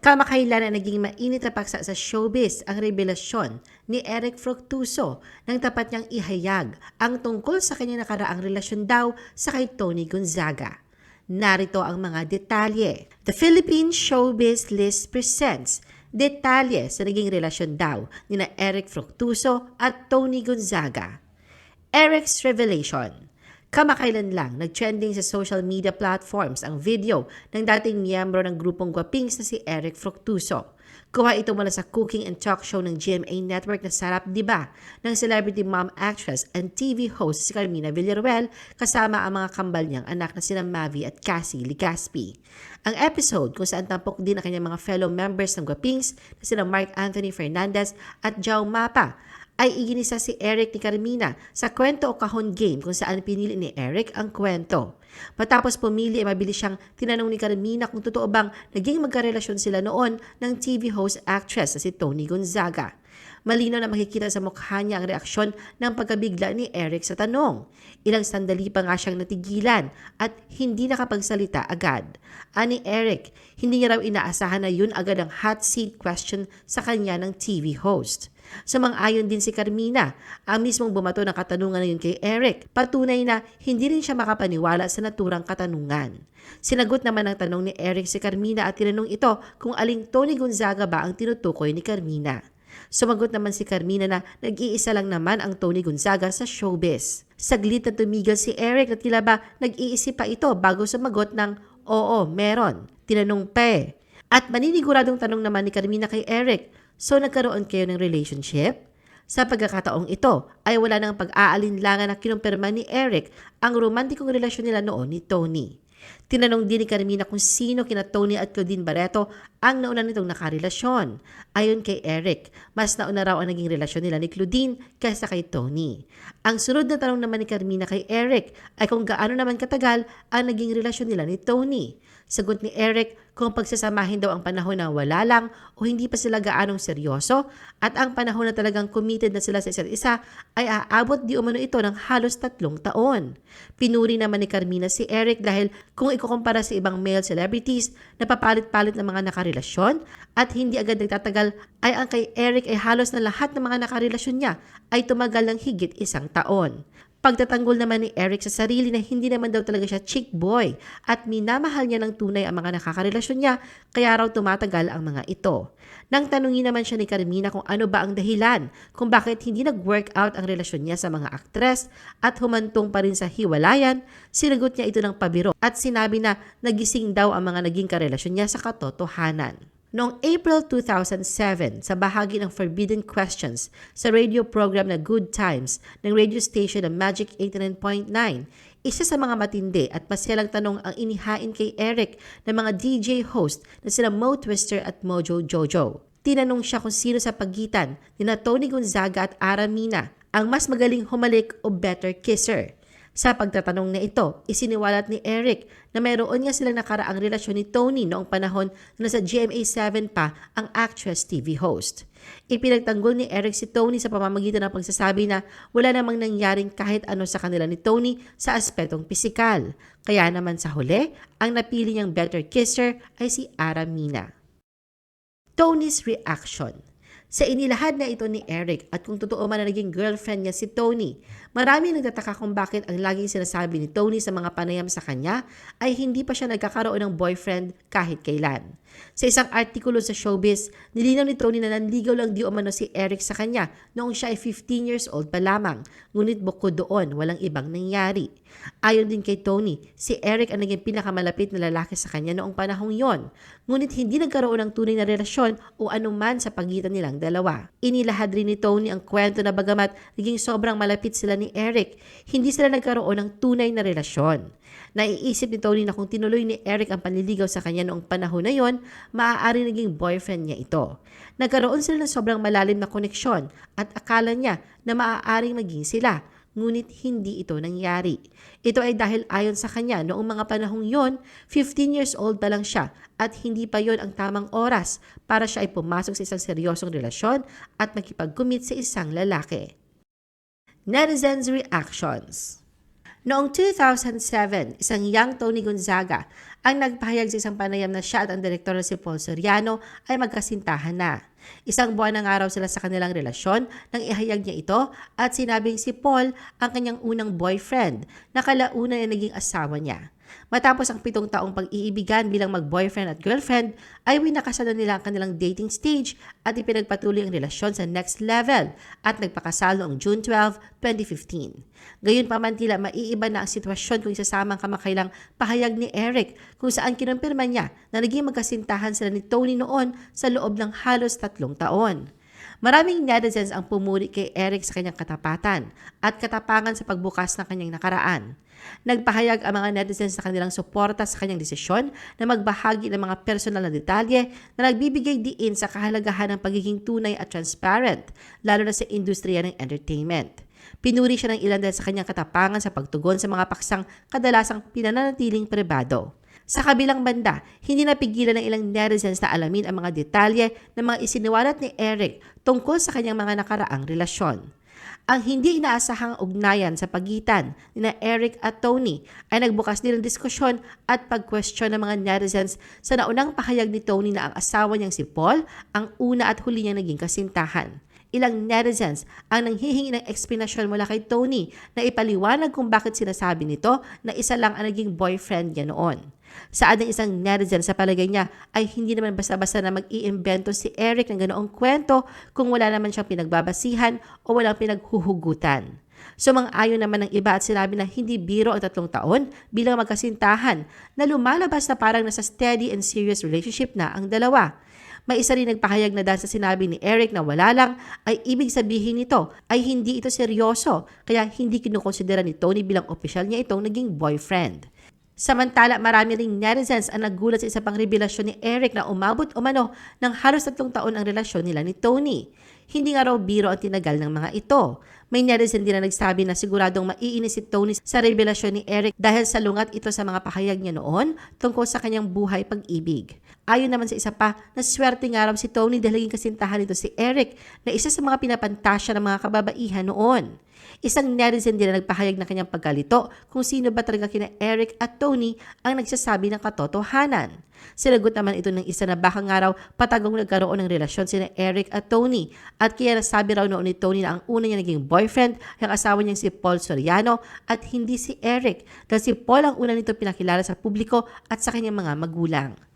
Kamakailan na naging mainit na paksa sa showbiz ang revelasyon ni Eric Fructuso nang tapat niyang ihayag ang tungkol sa kanyang nakaraang relasyon daw sa kay Tony Gonzaga. Narito ang mga detalye. The Philippine Showbiz List presents detalye sa naging relasyon daw ni na Eric Fructuso at Tony Gonzaga. Eric's Revelation Kamakailan lang, nag-trending sa social media platforms ang video ng dating miyembro ng grupong Guapings na si Eric Fructuso. Kuha ito mula sa cooking and talk show ng GMA Network na Sarap Diba ng celebrity mom actress and TV host si Carmina Villaruel kasama ang mga kambal niyang anak na sina Mavi at Cassie Ligaspi. Ang episode kung saan tampok din ang kanyang mga fellow members ng Guapings na sina Mark Anthony Fernandez at Jao Mapa ay iginisa si Eric ni Carmina sa kwento o kahon game kung saan pinili ni Eric ang kwento. Matapos pumili ay mabilis siyang tinanong ni Carmina kung totoo bang naging magkarelasyon sila noon ng TV host actress na si Tony Gonzaga. Malino na makikita sa mukha niya ang reaksyon ng pagkabigla ni Eric sa tanong. Ilang sandali pa nga siyang natigilan at hindi nakapagsalita agad. Ani Eric, hindi niya raw inaasahan na yun agad ang hot seat question sa kanya ng TV host. Sumang-ayon din si Carmina, ang mismong bumato ng katanungan na kay Eric. Patunay na hindi rin siya makapaniwala sa naturang katanungan. Sinagot naman ang tanong ni Eric si Carmina at tinanong ito kung aling Tony Gonzaga ba ang tinutukoy ni Carmina. Sumagot naman si Carmina na nag-iisa lang naman ang Tony Gonzaga sa showbiz. Saglit na tumigil si Eric na tila ba nag-iisip pa ito bago sumagot ng Oo, meron. Tinanong pa eh. At maniniguradong tanong naman ni Carmina kay Eric, So nagkaroon kayo ng relationship? Sa pagkakataong ito ay wala nang pag-aalinlangan na kinumpirma ni Eric ang romantikong relasyon nila noon ni Tony. Tinanong din ni Carmina kung sino kina Tony at Claudine Barreto ang nauna nitong nakarelasyon. Ayon kay Eric, mas nauna raw ang naging relasyon nila ni Claudine kaysa kay Tony. Ang sunod na tanong naman ni Carmina kay Eric ay kung gaano naman katagal ang naging relasyon nila ni Tony. Sagot ni Eric kung pagsasamahin daw ang panahon na wala lang o hindi pa sila gaanong seryoso at ang panahon na talagang committed na sila sa isa't isa ay aabot di umano ito ng halos tatlong taon. Pinuri naman ni Carmina si Eric dahil kung ikukumpara sa ibang male celebrities na papalit-palit ng mga nakarelasyon at hindi agad nagtatagal ay ang kay Eric ay halos na lahat ng mga nakarelasyon niya ay tumagal ng higit isang taon. Pagtatanggol naman ni Eric sa sarili na hindi naman daw talaga siya chick boy at minamahal niya ng tunay ang mga nakakarelasyon niya kaya raw tumatagal ang mga ito. Nang tanungin naman siya ni Carmina kung ano ba ang dahilan kung bakit hindi nag-work out ang relasyon niya sa mga aktres at humantong pa rin sa hiwalayan, sinagot niya ito ng pabiro at sinabi na nagising daw ang mga naging karelasyon niya sa katotohanan. Noong April 2007, sa bahagi ng Forbidden Questions sa radio program na Good Times ng radio station na Magic 89.9, isa sa mga matindi at masyalang tanong ang inihain kay Eric ng mga DJ host na sila Mo Twister at Mojo Jojo. Tinanong siya kung sino sa pagitan ni na Tony Gonzaga at Aramina ang mas magaling humalik o better kisser. Sa pagtatanong na ito, isiniwalat ni Eric na mayroon nga silang nakaraang relasyon ni Tony noong panahon na nasa GMA7 pa ang actress TV host. Ipinagtanggol ni Eric si Tony sa pamamagitan ng pagsasabi na wala namang nangyaring kahit ano sa kanila ni Tony sa aspetong pisikal. Kaya naman sa huli, ang napili niyang better kisser ay si Aramina. Tony's reaction sa inilahad na ito ni Eric at kung totoo man na naging girlfriend niya si Tony, marami nagtataka kung bakit ang laging sinasabi ni Tony sa mga panayam sa kanya ay hindi pa siya nagkakaroon ng boyfriend kahit kailan. Sa isang artikulo sa Showbiz, nilinaw ni Tony na nanligaw lang di umano si Eric sa kanya noong siya ay 15 years old pa lamang, ngunit bukod doon walang ibang nangyari. Ayon din kay Tony, si Eric ang naging pinakamalapit na lalaki sa kanya noong panahong yon, ngunit hindi nagkaroon ng tunay na relasyon o anuman sa pagitan nilang dalawa. Inilahad rin ni Tony ang kwento na bagamat naging sobrang malapit sila ni Eric, hindi sila nagkaroon ng tunay na relasyon. Naiisip ni Tony na kung tinuloy ni Eric ang panliligaw sa kanya noong panahon na yon, maaari naging boyfriend niya ito. Nagkaroon sila ng sobrang malalim na koneksyon at akala niya na maaaring maging sila ngunit hindi ito nangyari. Ito ay dahil ayon sa kanya noong mga panahong yon, 15 years old pa lang siya at hindi pa yon ang tamang oras para siya ay pumasok sa isang seryosong relasyon at makipag-commit sa isang lalaki. Netizens' reactions Noong 2007, isang young Tony Gonzaga ang nagpahayag sa isang panayam na siya at ang direktor na si Paul Soriano ay magkasintahan na. Isang buwan ng araw sila sa kanilang relasyon nang ihayag niya ito at sinabing si Paul ang kanyang unang boyfriend na kalauna na naging asawa niya. Matapos ang pitong taong pag-iibigan bilang mag-boyfriend at girlfriend, ay winakasan na nila ang kanilang dating stage at ipinagpatuloy ang relasyon sa next level at nagpakasal noong June 12, 2015. Gayon pa man tila maiiba na ang sitwasyon kung isasama ang kamakailang pahayag ni Eric kung saan kinumpirma niya na naging magkasintahan sila ni Tony noon sa loob ng halos tatlong taon. Maraming netizens ang pumuri kay Eric sa kanyang katapatan at katapangan sa pagbukas ng kanyang nakaraan. Nagpahayag ang mga netizens sa kanilang suporta sa kanyang desisyon na magbahagi ng mga personal na detalye na nagbibigay diin sa kahalagahan ng pagiging tunay at transparent, lalo na sa industriya ng entertainment. Pinuri siya ng ilan dahil sa kanyang katapangan sa pagtugon sa mga paksang kadalasang pinananatiling pribado. Sa kabilang banda, hindi napigilan ng ilang netizens na alamin ang mga detalye ng mga isiniwalat ni Eric tungkol sa kanyang mga nakaraang relasyon. Ang hindi inaasahang ugnayan sa pagitan ni na Eric at Tony ay nagbukas din ng diskusyon at pag-question ng mga netizens sa naunang pahayag ni Tony na ang asawa niyang si Paul ang una at huli niyang naging kasintahan. Ilang netizens ang nanghihingi ng eksplanasyon mula kay Tony na ipaliwanag kung bakit sinasabi nito na isa lang ang naging boyfriend niya noon. Sa ng isang netizen sa palagay niya ay hindi naman basta-basta na mag-iimbento si Eric ng ganoong kwento kung wala naman siyang pinagbabasihan o walang pinaghuhugutan. Sumang-ayon naman ng iba at sinabi na hindi biro ang tatlong taon bilang magkasintahan na lumalabas na parang nasa steady and serious relationship na ang dalawa. May isa rin nagpahayag na dahil sa sinabi ni Eric na wala lang, ay ibig sabihin nito ay hindi ito seryoso, kaya hindi kinukonsidera ni Tony bilang opisyal niya itong naging boyfriend. Samantala, marami ring netizens ang nagulat sa isa pang revelasyon ni Eric na umabot umano ng halos tatlong taon ang relasyon nila ni Tony. Hindi nga raw biro ang tinagal ng mga ito. May netizen din na nagsabi na siguradong maiinis si Tony sa revelasyon ni Eric dahil salungat ito sa mga pahayag niya noon tungkol sa kanyang buhay pag-ibig. Ayon naman sa isa pa, na swerte nga raw si Tony dahil naging kasintahan nito si Eric na isa sa mga pinapantasya ng mga kababaihan noon. Isang netizen din na nagpahayag ng kanyang pagkalito kung sino ba talaga kina Eric at Tony ang nagsasabi ng katotohanan. Sinagot naman ito ng isa na baka nga raw patagong nagkaroon ng relasyon sina Eric at Tony at kaya nasabi raw noon ni Tony na ang una niya naging boyfriend ay ang asawa niyang si Paul Soriano at hindi si Eric dahil si Paul ang una nito pinakilala sa publiko at sa kanyang mga magulang.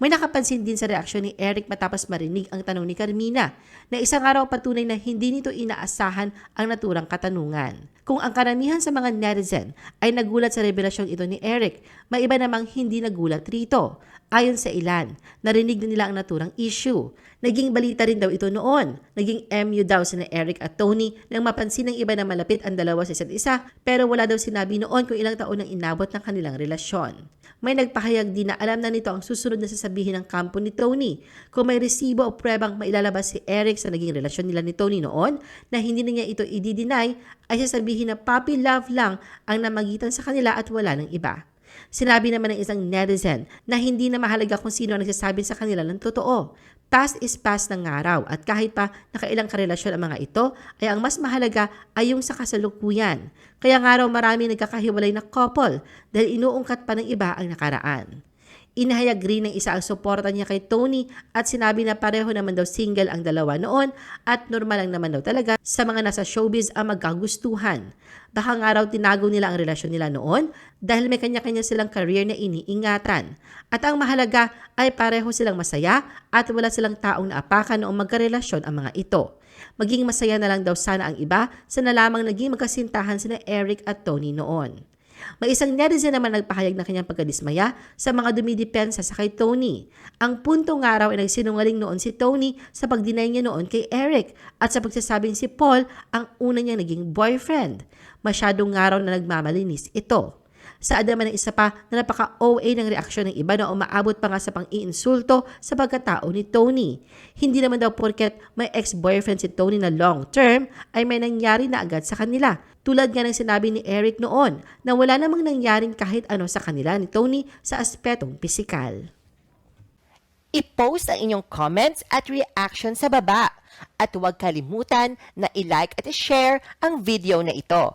May nakapansin din sa reaksyon ni Eric matapos marinig ang tanong ni Carmina na isang araw patunay na hindi nito inaasahan ang naturang katanungan. Kung ang karamihan sa mga netizen ay nagulat sa revelasyong ito ni Eric, may iba namang hindi nagulat rito. Ayon sa ilan, narinig na nila ang naturang issue. Naging balita rin daw ito noon. Naging MU daw sina Eric at Tony nang mapansin ng iba na malapit ang dalawa sa isa't isa pero wala daw sinabi noon kung ilang taon ang inabot ng kanilang relasyon. May nagpahayag din na alam na nito ang susunod na sasabihin ng kampo ni Tony. Kung may resibo o prebang mailalabas si Eric sa naging relasyon nila ni Tony noon na hindi na niya ito i-deny ay sasabihin na puppy love lang ang namagitan sa kanila at wala ng iba. Sinabi naman ng isang netizen na hindi na mahalaga kung sino ang nagsasabi sa kanila ng totoo. Past is past ng araw at kahit pa nakailang karelasyon ang mga ito, ay ang mas mahalaga ay yung sa kasalukuyan. Kaya nga raw marami nagkakahiwalay na couple dahil inuungkat pa ng iba ang nakaraan. Inahayag rin ng isa ang suporta niya kay Tony at sinabi na pareho naman daw single ang dalawa noon at normal lang naman daw talaga sa mga nasa showbiz ang magkagustuhan. Baka nga raw tinago nila ang relasyon nila noon dahil may kanya-kanya silang career na iniingatan. At ang mahalaga ay pareho silang masaya at wala silang taong naapakan noong magkarelasyon ang mga ito. Maging masaya na lang daw sana ang iba sa nalamang naging magkasintahan sina Eric at Tony noon. May isang netizen naman nagpahayag ng kanyang pagkadismaya sa mga dumidepensa sa kay Tony. Ang punto nga raw ay nagsinungaling noon si Tony sa pagdinay niya noon kay Eric at sa pagsasabing si Paul ang una niyang naging boyfriend. Masyadong nga raw na nagmamalinis ito. Sa naman ng isa pa na napaka-OA ng reaksyon ng iba na umaabot pa nga sa pang-iinsulto sa pagkatao ni Tony. Hindi naman daw porket may ex-boyfriend si Tony na long term ay may nangyari na agad sa kanila. Tulad nga ng sinabi ni Eric noon na wala namang nangyaring kahit ano sa kanila ni Tony sa aspetong pisikal. I-post ang inyong comments at reaction sa baba. At huwag kalimutan na i-like at i-share ang video na ito.